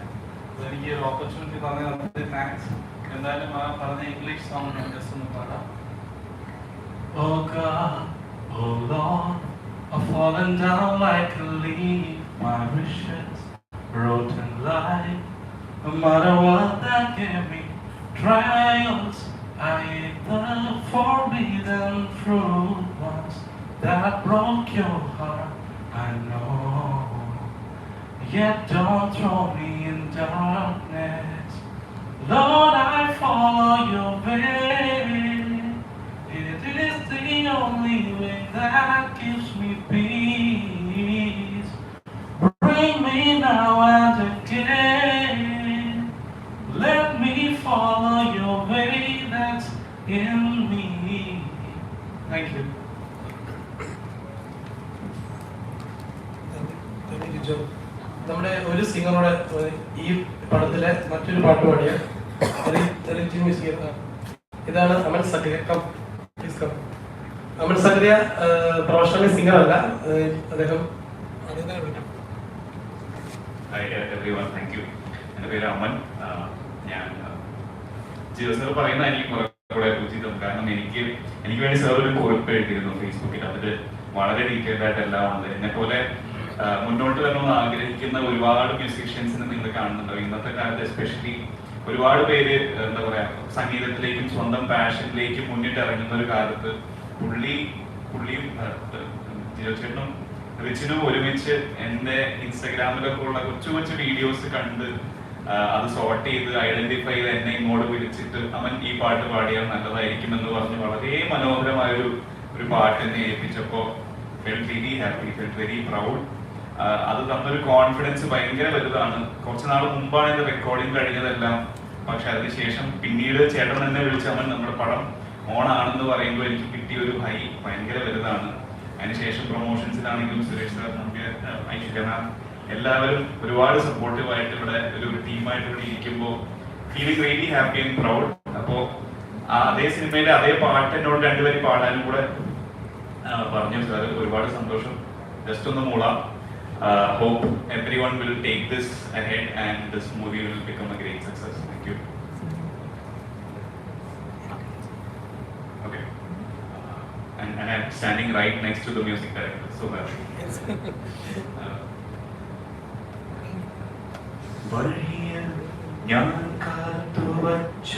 എനിക്ക് ഒരു ഓപ്പർച്യൂണിറ്റി തന്നതിന് താങ്ക്സ് എന്തായാലും ആ പറഞ്ഞ ഇംഗ്ലീഷ് സോങ് ഞാൻ ജസ്റ്റ് ഒന്ന് പാടാം. Oh hold on I've fallen down like a leaf, my wishes wrote in light. No matter what that gave me, trials, I ate the forbidden fruit once that broke your heart. I know. Yet don't throw me in darkness. Lord, I follow your way. The only way that gives me peace. Sir പറയുന്ന എനിക്ക് കുറെ ഉചിതം. കാരണം എനിക്ക് എനിക്ക് വേണ്ടി sir ഒരു കുറിപ്പ് എഴുതിയിരുന്നു ഫേസ്ബുക്കിൽ അതിൽ വളരെ ഡീറ്റെയിൽഡ് ആയിട്ട് എല്ലാം ഉണ്ട്. എന്നെ പോലെ മുന്നോട്ട് വരണമെന്ന് ആഗ്രഹിക്കുന്ന ഒരുപാട് മ്യൂസീഷ്യൻസിനെ നിങ്ങൾ കാണുന്നുണ്ടാവും. ഇന്നത്തെ കാലത്ത് എസ്പെഷ്യലി ഒരുപാട് പേര് എന്താ പറയാ സംഗീതത്തിലേക്കും സ്വന്തം പാഷനിലേക്കും മുന്നിട്ട് ഇറങ്ങുന്ന ഒരു കാലത്ത് പുള്ളി പുള്ളിയും ചേട്ടനും റിച്ചിനും ഒരുമിച്ച് എന്റെ ഇൻസ്റ്റഗ്രാമിലൊക്കെ ഉള്ള കൊച്ചു കൊച്ചു വീഡിയോസ് കണ്ട് അത് സോർട്ട് ചെയ്ത് ഐഡന്റിഫൈ ചെയ്ത് എന്നെ ഇങ്ങോട്ട് വിളിച്ചിട്ട് അവൻ ഈ പാട്ട് പാടിയാൽ നല്ലതായിരിക്കും എന്ന് പറഞ്ഞ് വളരെ മനോഹരമായ ഒരു ഒരു പാട്ട് എന്നെ ഏൽപ്പിച്ചപ്പോ fell very happy felt very proud അത് തന്നൊരു കോൺഫിഡൻസ് ഭയങ്കര വലുതാണ്. കുറച്ച് നാൾ മുമ്പാണ് എന്റെ റെക്കോർഡിങ് കഴിഞ്ഞതെല്ലാം. പക്ഷെ അതിനുശേഷം പിന്നീട് ചേട്ടൻ എന്നെ വിളിച്ച അവൻ നമ്മുടെ പടം ഓണാണെന്ന് പറയുമ്പോൾ എനിക്ക് കിട്ടിയ ഒരു ഹൈ ഭയങ്കര വലുതാണ്. അതിനുശേഷം പ്രൊമോഷൻസിലാണെങ്കിലും സുരേഷ് സാർ നമുക്ക് ഐശ്വര്യ മാം എല്ലാവരും ഒരുപാട് സപ്പോർട്ടീവ് ആയിട്ട് ഇവിടെ ഒരു ടീമായിട്ട് ഇവിടെ ഇരിക്കുമ്പോൾ feeling really happy and proud അപ്പോ ആ അതേ സിനിമയിലെ അതേ പാട്ട് എന്നോട് രണ്ടുപേരും പാടാനും കൂടെ പറഞ്ഞു. സാർ ഒരുപാട് സന്തോഷം. ജസ്റ്റ് ഒന്ന് മൂളാം. Hope everyone will take this ahead and this movie will become a great success thank you and, and I'm standing right next to the music director, so happy. Uh, ഞാൻ കാത്തുവച്ച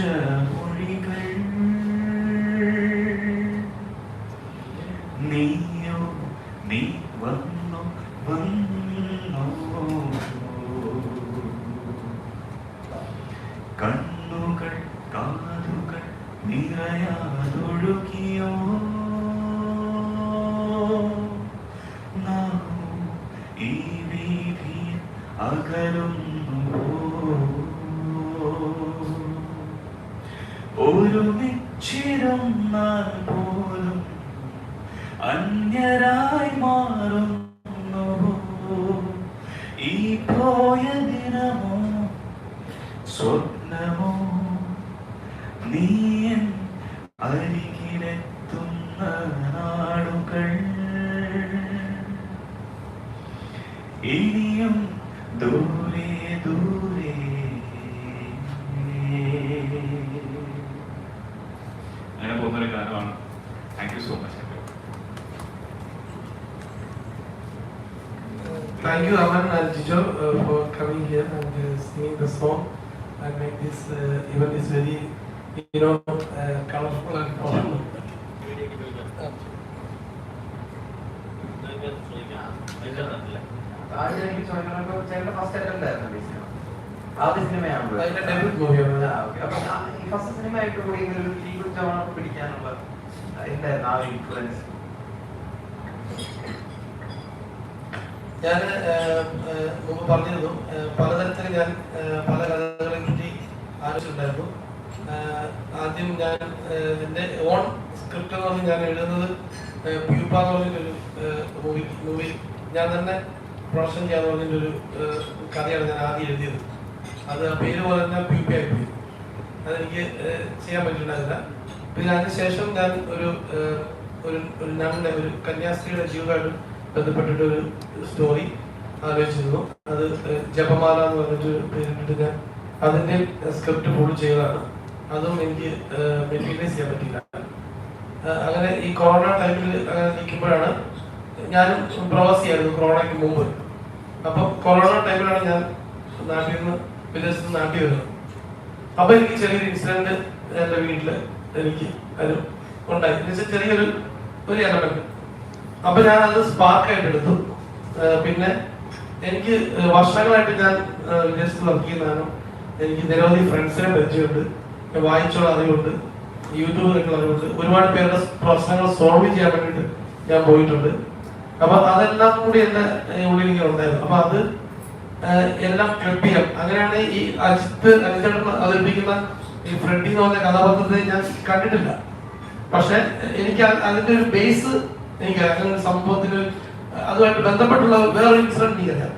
ഒരുമിച്ചിരുന്നാൽ പോലും അന്യരായി മാറുന്നു. ഈ പോയ ദിനമോ know, uh, colorful and ആദ്യ സിനിമയാണ് first സിനിമ ആയിട്ട് കൂടി ഇൻഫ്ലുവൻസ് ഞാൻ മുമ്പ് പറഞ്ഞിരുന്നു പലതരത്തിൽ ഞാൻ പല കഥകളെ പറ്റി ആലോചിച്ചിട്ടുണ്ടായിരുന്നു. ആദ്യം ഞാൻ എന്റെ ഓൺ സ്ക്രിപ്റ്റ് എന്ന് പറഞ്ഞ് ഞാൻ എഴുതുന്നത് പ്യൂപ്പ എന്ന് പറഞ്ഞൊരു മൂവി മൂവി ഞാൻ തന്നെ പ്രൊഡക്ഷൻ ചെയ്യാന്ന് പറഞ്ഞൊരു കഥയാണ് ഞാൻ ആദ്യം എഴുതിയത്. അത് പേര് പോലെ തന്നെ പ്യൂപ്പയായി പോയി. അതെനിക്ക് ചെയ്യാൻ പറ്റിയിട്ടുണ്ടായിരുന്നില്ല. പിന്നെ അതിനുശേഷം ഞാൻ ഒരു ഒരു ഒരു ഞങ്ങളുടെ ഒരു കന്യാസ്ത്രീയുടെ ജീവിതമായിട്ട് ബന്ധപ്പെട്ടിട്ട് ഒരു സ്റ്റോറി ആലോചിച്ചിരുന്നു. അത് ജപമാല എന്ന് പറഞ്ഞിട്ട് പേരിട്ടിട്ട് ഞാൻ അതിന്റെ സ്ക്രിപ്റ്റ് ഫുൾ ചെയ്തതാണ്. അതും എനിക്ക് മെറ്റീരിയലൈസ് ചെയ്യാൻ പറ്റില്ല അങ്ങനെ ഈ കൊറോണ ടൈമിൽ അങ്ങനെ നിൽക്കുമ്പോഴാണ് ഞാനും പ്രവാസിയായിരുന്നു കൊറോണയ്ക്ക് മുമ്പ്. അപ്പം കൊറോണ ടൈമിലാണ് ഞാൻ നാട്ടിൽ നിന്ന് വിദേശത്ത് നിന്ന് നാട്ടിൽ വരുന്നത്. അപ്പൊ എനിക്ക് ചെറിയൊരു ഇൻസിഡന്റ് എന്റെ വീട്ടിൽ എനിക്ക് ഒരു ഉണ്ടായി. എന്ന് വെച്ചാൽ ചെറിയൊരു ഒരു ഇടപെട്ട് അപ്പൊ ഞാൻ അത് സ്പാർക്കായിട്ട് എടുത്തു. പിന്നെ എനിക്ക് വർഷങ്ങളായിട്ട് ഞാൻ വിദേശത്ത് വർക്ക് ചെയ്യുന്നതാണ്. എനിക്ക് നിരവധി ഫ്രണ്ട്സിനെ പരിചയമുണ്ട്. വായിച്ചുള്ള അറിവുണ്ട്. യൂട്യൂബിലൊക്കെ അറിവുണ്ട്. ഒരുപാട് പേരുടെ പ്രശ്നങ്ങൾ സോൾവ് ചെയ്യാൻ വേണ്ടിയിട്ട് ഞാൻ പോയിട്ടുണ്ട്. അപ്പൊ അതെല്ലാം കൂടി എന്റെ ഉള്ളിൽ ഇങ്ങനെ ഉണ്ടായിരുന്നു. അപ്പൊ അത് എല്ലാം ക്ലബ് ചെയ്യാം. അങ്ങനെയാണ് ഈ അജിത്ത് അജിത്തേട്ടൻ അവതരിപ്പിക്കുന്ന ഈ ഫ്രെഡി എന്ന് പറഞ്ഞ കഥാപാത്രത്തെ ഞാൻ കണ്ടിട്ടില്ല. പക്ഷെ എനിക്ക് അത് അതിന്റെ ഒരു ബേസ് എനിക്ക് അങ്ങനെ സംഭവത്തിന് അതുമായിട്ട് ബന്ധപ്പെട്ടുള്ള വേറൊരു ഇൻസിഡന്റ് എനിക്കറിയാം.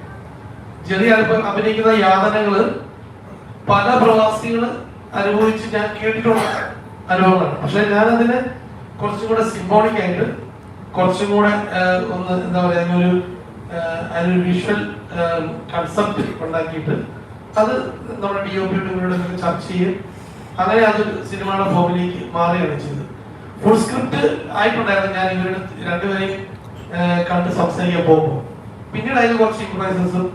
ചെറിയ അഭിനയിക്കുന്ന യാതനകൾ പല പ്രവാസികൾ അനുഭവിച്ച് ഞാൻ കേട്ടിട്ടുള്ള അനുഭവങ്ങളാണ്. പക്ഷെ ഞാൻ അതിനെ കുറച്ചും കൂടെ സിംബോളിക് ആയിട്ട് കുറച്ചും കൂടെ ഒന്ന് എന്താ പറയാ അതിനൊരു അതിനൊരു വിഷ്വൽ കൺസെപ്റ്റ് ഉണ്ടാക്കിയിട്ട് അത് നമ്മുടെ ഡി ഒ പിയുടെ ചർച്ച ചെയ്യും അങ്ങനെ അത് സിനിമയുടെ ഫോമിലേക്ക് മാറുകയാണ് ചെയ്തത്. ഫുൾ സ്ക്രിപ്റ്റ് ആയിട്ടുണ്ടായിരുന്നു. ഞാൻ ഇവരുടെ രണ്ടുപേരെയും കണ്ട് സംസാരിക്കാൻ പോകുമ്പോൾ. പിന്നീട് അതിൽ കുറച്ച് ഇംപ്രൈസസും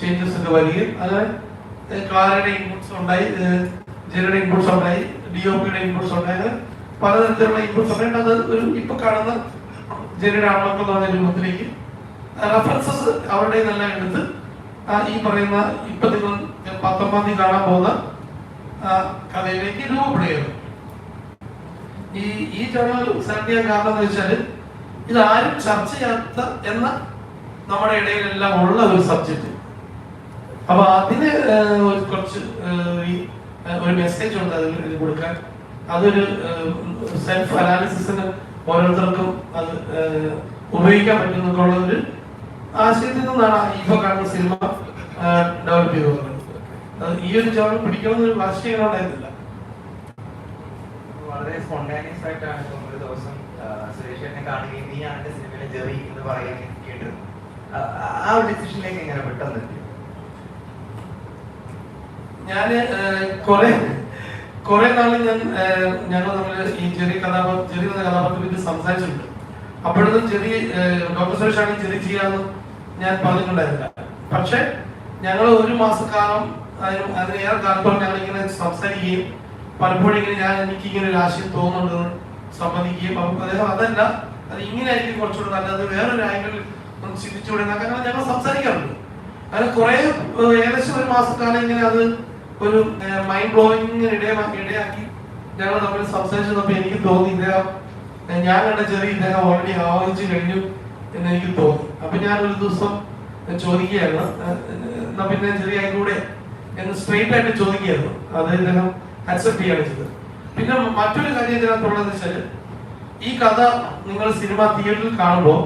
ചേഞ്ചസ് ഒക്കെ വരികയും അങ്ങനെ ക്ലാരയുടെ ഇൻപുട്സ് ഉണ്ടായി. ജെറിയുടെ ഇൻപുട്സ് ഉണ്ടായി ഡി ഒ പിയുടെ ഇൻപുട്സ് ഉണ്ടായത് പലതരത്തിലുള്ള ഇൻപുട്സ് ഉണ്ടായിട്ട് അത് ഒരു ഇപ്പൊ കാണുന്ന ജനയുടെ ആൺമക്കൾ എന്ന് രൂപത്തിലേക്ക് റെഫറൻസസ് അവരുടെ നല്ല എടുത്ത് ഈ പറയുന്ന ഇപ്പൊ നിങ്ങൾ പത്തൊമ്പതാം തീയതി കാണാൻ പോകുന്ന കഥയിലേക്ക് രൂപപ്പെടുകയാണ്. ഈ ഈ ചടങ്ങിൽ സാധ്യത കാരണം എന്ന് വെച്ചാൽ ഇത് ആരും ചർച്ച ചെയ്യാത്ത എന്ന നമ്മുടെ ഇടയിലെല്ലാം ഉള്ള ഒരു സബ്ജക്റ്റ് അപ്പൊ അതിന് കുറച്ച് ഈ ഒരു മെസ്സേജ് ഉണ്ട് അതിൽ കൊടുക്കാൻ. അതൊരു സെൽഫ് അനാലിസിന് ഓരോരുത്തർക്കും അത് ഉപയോഗിക്കാൻ പറ്റുന്നൊക്കെയുള്ള ഒരു ആശയത്തിൽ നിന്നാണ് ഇപ്പൊ കാണുന്ന സിനിമ ഡെവലപ്പ് ചെയ്തത്. ഈ ഒരു ജോബ് പിടിക്കണമെന്നൊരു വാശിയൊന്നും ഉണ്ടായിരുന്നില്ല. വളരെ സ്പോണ്ടാനിയസ് ആയിട്ടാണ് ഒരു ദിവസം സുരേഷിനെ കാണുകയും നീ ആണ് സിനിമയിലെ ജെറി എന്ന് പറയുകയും കേട്ടിരുന്നു ആ ഒരു ഡിസിഷനിലേക്ക് എങ്ങനെ പെട്ടെന്ന് എത്തി ഏഹ്, കുറെ കുറെ നാൾ ഞാൻ ഞങ്ങൾ തമ്മിൽ ഈ ചെറിയ കഥാപാത്രം ചെറിയ കഥാപാത്രത്തെ പറ്റി സംസാരിച്ചിട്ടുണ്ട്. അപ്പോഴൊന്നും ചെറിയ ഡോക്ടർ സുരേഷ് ആണെങ്കിൽ ചെറിയ ചെയ്യാന്ന് ഞാൻ പറഞ്ഞിട്ടുണ്ടായിരുന്നില്ല. പക്ഷെ ഞങ്ങൾ ഒരു മാസക്കാലം അതിന് അതിന് ഏറെ കാലത്തോളം ഞങ്ങൾ ഇങ്ങനെ സംസാരിക്കുകയും പലപ്പോഴും ഇങ്ങനെ ഞാൻ എനിക്ക് ഇങ്ങനെ ഒരു ആശയം തോന്നുന്നുണ്ടെന്ന് സംബന്ധിക്കുകയും അപ്പം അദ്ദേഹം അതല്ല അത് ഇങ്ങനെ ആയിരിക്കും കുറച്ചുകൂടെ നല്ലത് വേറൊരു ആംഗിളിൽ ഒന്ന് ചിന്തിച്ചുകൂടെ എന്നൊക്കെ അങ്ങനെ ഞങ്ങൾ സംസാരിക്കാറുണ്ട്. അങ്ങനെ കുറെ ഏകദേശം ഒരു മാസക്കാലം ഇങ്ങനെ അത് ഒരു മൈൻഡ് ബ്ലോയിങ് ഇടയാക്കി ഞങ്ങൾ തമ്മിൽ സംസാരിച്ചു തന്നപ്പോ എനിക്ക് തോന്നി ഇദ്ദേഹം ഞാൻ കണ്ട ചെറിയ ഇദ്ദേഹം ഓൾറെഡി ആവഹിച്ചു കഴിഞ്ഞു എന്ന് എനിക്ക് തോന്നി. അപ്പൊ ഞാൻ ഒരു ദിവസം ചോദിക്കുകയായിരുന്നു. ഏഹ്, എന്നാ പിന്നെ ചെറിയ കൂടെ എന്ന് സ്ട്രെയിറ്റ് ആയിട്ട് ചോദിക്കുകയായിരുന്നു. അത് ഇദ്ദേഹം അക്സെപ്റ്റ് ചെയ്യാണ് ചെയ്തത്. പിന്നെ മറ്റൊരു കാര്യം ഇതിനകത്തുള്ളതെന്ന് വെച്ചാൽ ഈ കഥ നിങ്ങൾ സിനിമ തിയേറ്ററിൽ കാണുമ്പോൾ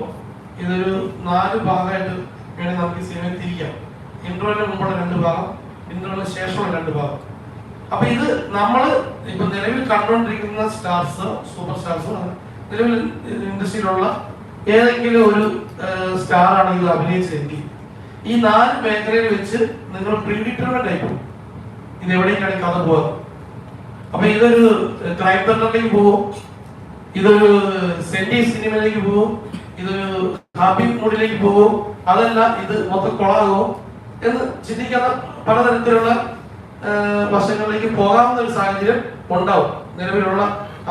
ഇതൊരു നാല് ഭാഗമായിട്ട് വേണമെങ്കിൽ നമുക്ക് സിനിമ തിരിക്കാം. ഇൻട്രോന് മുമ്പുള്ള രണ്ട് ഭാഗം ഇൻട്രോന് ശേഷമുള്ള രണ്ട് ഭാഗം. അപ്പൊ ഇത് നമ്മൾ ഇപ്പൊ നിലവിൽ കണ്ടുകൊണ്ടിരിക്കുന്ന സ്റ്റാർസ് സൂപ്പർ സ്റ്റാർസ് നിലവിൽ ഇൻഡസ്ട്രിയിലുള്ള ഏതെങ്കിലും ഒരു സ്റ്റാർ ആണെങ്കിൽ അഭിനയിച്ചെങ്കിൽ ഈ നാല് മേഖലയിൽ വെച്ച് നിങ്ങൾ പ്രീഡിറ്റർമെന്റ് ആയിപ്പോകും ഇത് എവിടേക്കാണ് കഥ പോകാം അപ്പൊ ഇതൊരു ക്രൈം ത്രില്ലറിലേക്ക് പോകും ഇതൊരു സെന്റി സിനിമയിലേക്ക് പോകും ഇതൊരു ഹാപ്പി മൂഡിലേക്ക് പോകും അതല്ല ഇത് മൊത്തം കൊളാകുമോ എന്ന് ചിന്തിക്കുന്ന പലതരത്തിലുള്ള വശങ്ങളിലേക്ക് പോകാവുന്ന ഒരു സാഹചര്യം ഉണ്ടാവും. നിലവിലുള്ള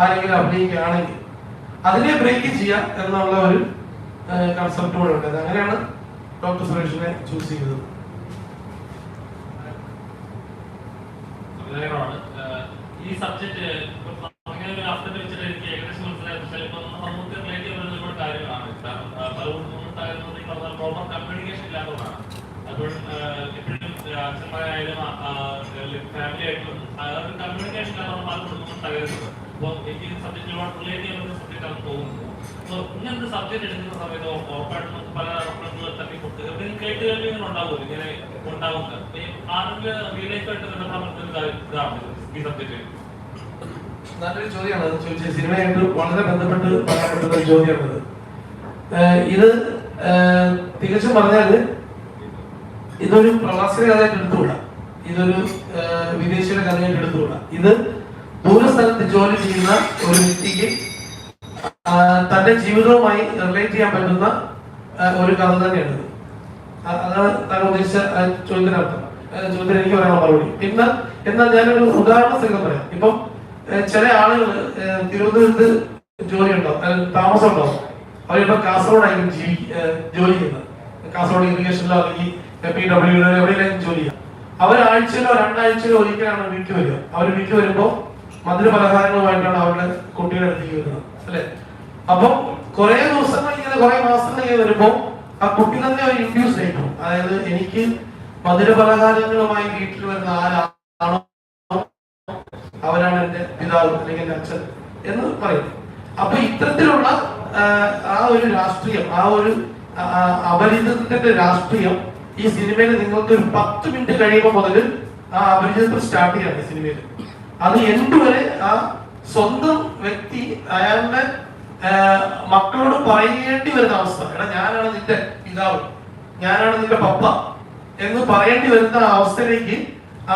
ആരെങ്കിലും അഭിനയിക്കുകയാണെങ്കിൽ. അതിനെ ബ്രേക്ക് ചെയ്യാം എന്നുള്ള ഒരു കൺസെപ്റ്റ് കൂടെ അങ്ങനെയാണ് ഡോക്ടർ സുരേഷിനെ ചൂസ് ചെയ്തത്. ഈ സബ്ജക്ട് കാര്യങ്ങളാണ്. പ്രോപ്പർ കമ്മ്യൂണിക്കേഷൻ ഇല്ലാത്തതാണ് അച്ഛന്മാരായാലും ഫാമിലി ആയിട്ടും കമ്മ്യൂണിക്കേഷൻ കുടുംബങ്ങളും തകരുന്നത്. അപ്പോൾ എനിക്ക് ഈ സബ്ജക്ട് ഒരുപാട് റിലേറ്റ് ചെയ്യുന്ന സബ്ജക്റ്റ് ആണ് തോന്നുന്നത്. സോ ഇങ്ങനത്തെ സബ്ജക്ട് എടുക്കുന്ന സമയത്ത് ഉറപ്പായിട്ടും നമുക്ക് പല റഫറൻസുകൾ കൊടുത്ത് എവിടെയും കേട്ട് കേൾവി ഇങ്ങനെ ഉണ്ടാവുമല്ലോ ഇങ്ങനെ ഉണ്ടാവുന്നത്. ഈ സബ്ജക്റ്റ് നല്ലൊരു ചോദ്യമാണ്. ചോദിച്ചത് സിനിമയായിട്ട് വളരെ ബന്ധപ്പെട്ട് പറയാൻ പറ്റുന്ന ചോദ്യമാണത് ഇത് തികച്ചും പറഞ്ഞാൽ ഇതൊരു പ്രവാസിയുടെ കഥയായിട്ട് എടുത്തുകൂടാ. ഇതൊരു വിദേശിയുടെ കഥയായിട്ട് എടുത്തുകൂടാ. ഇത് ദൂരസ്ഥലത്ത് ജോലി ചെയ്യുന്ന ഒരു വ്യക്തിക്ക് തന്റെ ജീവിതവുമായി റിലേറ്റ് ചെയ്യാൻ പറ്റുന്ന ഒരു കഥ തന്നെയാണ് അതാണ് താങ്കൾ ഉദ്ദേശിച്ച ചോദ്യത്തിനർത്ഥം. ചോദ്യത്തിന് എനിക്ക് പറയാനുള്ള മറുപടി. പിന്നെ എന്നാൽ ഞാനൊരു ഉദാഹരണ സംഘം പറയാം. ഇപ്പം ചില ആളുകൾ തിരുവനന്തപുരത്ത് ജോലി അല്ല, താമസം ഉണ്ടാവും അവരിപ്പോ കാസർഗോഡായിരിക്കും ജോലി ചെയ്യുന്നത്. കാസർഗോഡ് ഇറിഗേഷനിലോ അല്ലെങ്കിൽ പി എവിടെയെങ്കിലും ജോലി അവർ ആഴ്ചയിലോ രണ്ടാഴ്ചയിലോ ഒരിക്കലാണ് വീട്ടിൽ വരിക. അവർ വീട്ടിൽ വരുമ്പോൾ മധുര പലഹാരങ്ങളുമായിട്ടാണ് അവരുടെ കുട്ടികളുടെ അടുത്തേക്ക് വരുന്നത്. അല്ലെ? അപ്പം കുറെ ദിവസങ്ങൾ ഇങ്ങനെ കുറെ മാസങ്ങൾ ഇങ്ങനെ വരുമ്പോ ആ കുട്ടി തന്നെ ഒരു ഇൻഡ്യൂസ് ആയിട്ടു അതായത് എനിക്ക് മധുര പലഹാരങ്ങളുമായി വീട്ടിൽ വരുന്ന ആരാണോ അവരാണ് എന്റെ പിതാവ് അല്ലെങ്കിൽ എന്റെ അച്ഛൻ എന്ന് പറയും. അപ്പൊ ഇത്തരത്തിലുള്ള ആ, ഒരു രാഷ്ട്രീയം ആ ഒരു അപരിചിതത്തിന്റെ രാഷ്ട്രീയം ഈ സിനിമയിൽ നിങ്ങൾക്ക് ഒരു പത്ത് മിനിറ്റ് കഴിയുമ്പോൾ മുതൽ ആ അപരിചിതത്വം സ്റ്റാർട്ട് ചെയ്യാണ് സിനിമയിൽ അത് എന്ത് വരെ ആ സ്വന്തം വ്യക്തി അയാളുടെ മക്കളോട് പറയേണ്ടി വരുന്ന അവസ്ഥ. എടാ ഞാനാണ് നിന്റെ പിതാവ്. ഞാനാണ് നിന്റെ പപ്പ എന്ന് പറയേണ്ടി വരുന്ന അവസ്ഥയിലേക്ക്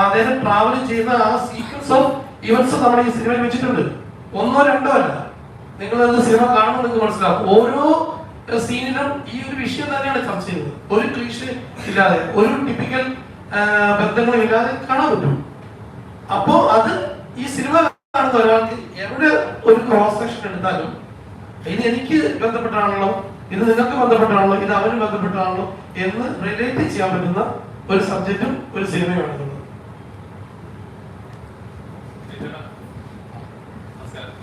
അദ്ദേഹം ട്രാവൽ ചെയ്യുന്ന ആ സീക്വൻസ് ഓഫ് ഇവൻസ് നമ്മുടെ ഈ സിനിമയിൽ വെച്ചിട്ടുണ്ട്. ഒന്നോ രണ്ടോ അല്ല. നിങ്ങൾ സിനിമ കാണുമ്പോൾ നിങ്ങൾക്ക് മനസ്സിലാവും. ഓരോ സീനിലും ഈ ഒരു വിഷയം തന്നെയാണ് ചർച്ച ചെയ്യുന്നത്. ഒരു ക്ലീഷ ഇല്ലാതെ ഒരു ടിപ്പിക്കൽ ബന്ധങ്ങളും ഇല്ലാതെ കാണാൻ പറ്റും. അപ്പോ അത് ഈ സിനിമ കാണുന്ന ഒരാൾക്ക് എവിടെ ഒരു ക്രോസ് സെക്ഷൻ എടുത്താലും ഇത് എനിക്ക് ബന്ധപ്പെട്ടാണല്ലോ ഇത് നിങ്ങൾക്ക് ബന്ധപ്പെട്ടാണല്ലോ ഇത് അവന് ബന്ധപ്പെട്ടാണല്ലോ എന്ന് റിലേറ്റ് ചെയ്യാൻ പറ്റുന്ന ഒരു സബ്ജക്റ്റും ഒരു സിനിമയുമാണ് എന്നുള്ളത് നമസ്കാരം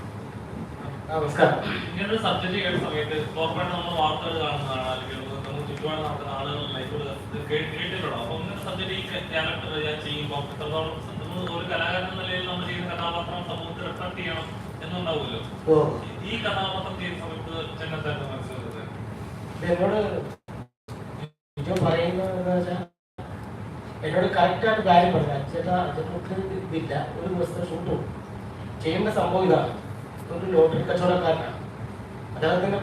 നമസ്കാരം. ഇങ്ങനൊരു സബ്ജക്ട് കേട്ട സമയത്ത് കോർപ്പറേറ്റ് നമ്മൾ വാർത്തകൾ കാണുന്നതാണ്. അല്ലെങ്കിൽ നമ്മൾ ചുറ്റുപാട് നടക്കുന്ന ആളുകൾ ലൈഫിൽ കേട്ടിട്ടുണ്ടോ? അപ്പൊ ഇങ്ങനത്തെ സബ്ജക്ട് ഈ ക്യാരക്ടർ ഞാൻ ചെയ്യുമ്പോൾ എത്രത്തോളം നമ്മൾ ഒരു കലാകാരൻ എന്ന നിലയിൽ നമ്മൾ ചെയ്യുന്ന കഥാപാത്രം സമൂഹത്തിൽ റിഫ്ലക്ട് ചെയ്യണം എന്നുണ്ടാവുമല്ലോ? ഈ കഥാപാത്രം ചെയ്യുന്ന സമയത്ത് ചെന്നത്തായിരുന്നു മനസ്സിലാക്കുന്നത് എന്നോട് ജിജോ വെച്ചാൽ എന്നോട് കറക്റ്റായിട്ട് കാര്യം പറഞ്ഞു ചേട്ടാ ചേട്ടർക്ക് ഇതില്ല ഒരു ദിവസത്തെ ഷൂട്ടും ചെയ്യേണ്ട സംഭവം ഇതാണ്. ഒരു ലോട്ടറി കച്ചവടക്കാരനാണ്. അദ്ദേഹത്തിന്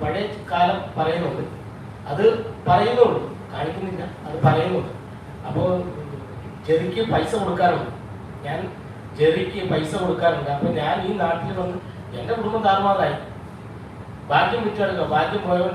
പഴയ കാലം പറയുന്നുണ്ട്. അത് പറയുന്നുള്ളൂ കാണിക്കുന്നില്ല അത് പറയുന്നുണ്ട്. അപ്പോൾ ജെറിക്ക് പൈസ കൊടുക്കാറുണ്ട്. ഞാൻ ജെറിക്ക് പൈസ കൊടുക്കാറുണ്ട്. അപ്പോൾ ഞാൻ ഈ നാട്ടിൽ വന്ന് എന്റെ കുടുംബം താറുമാറായി. ഭാഗ്യം വിറ്റെടുക്കുക ഭാഗ്യം പോയവൻ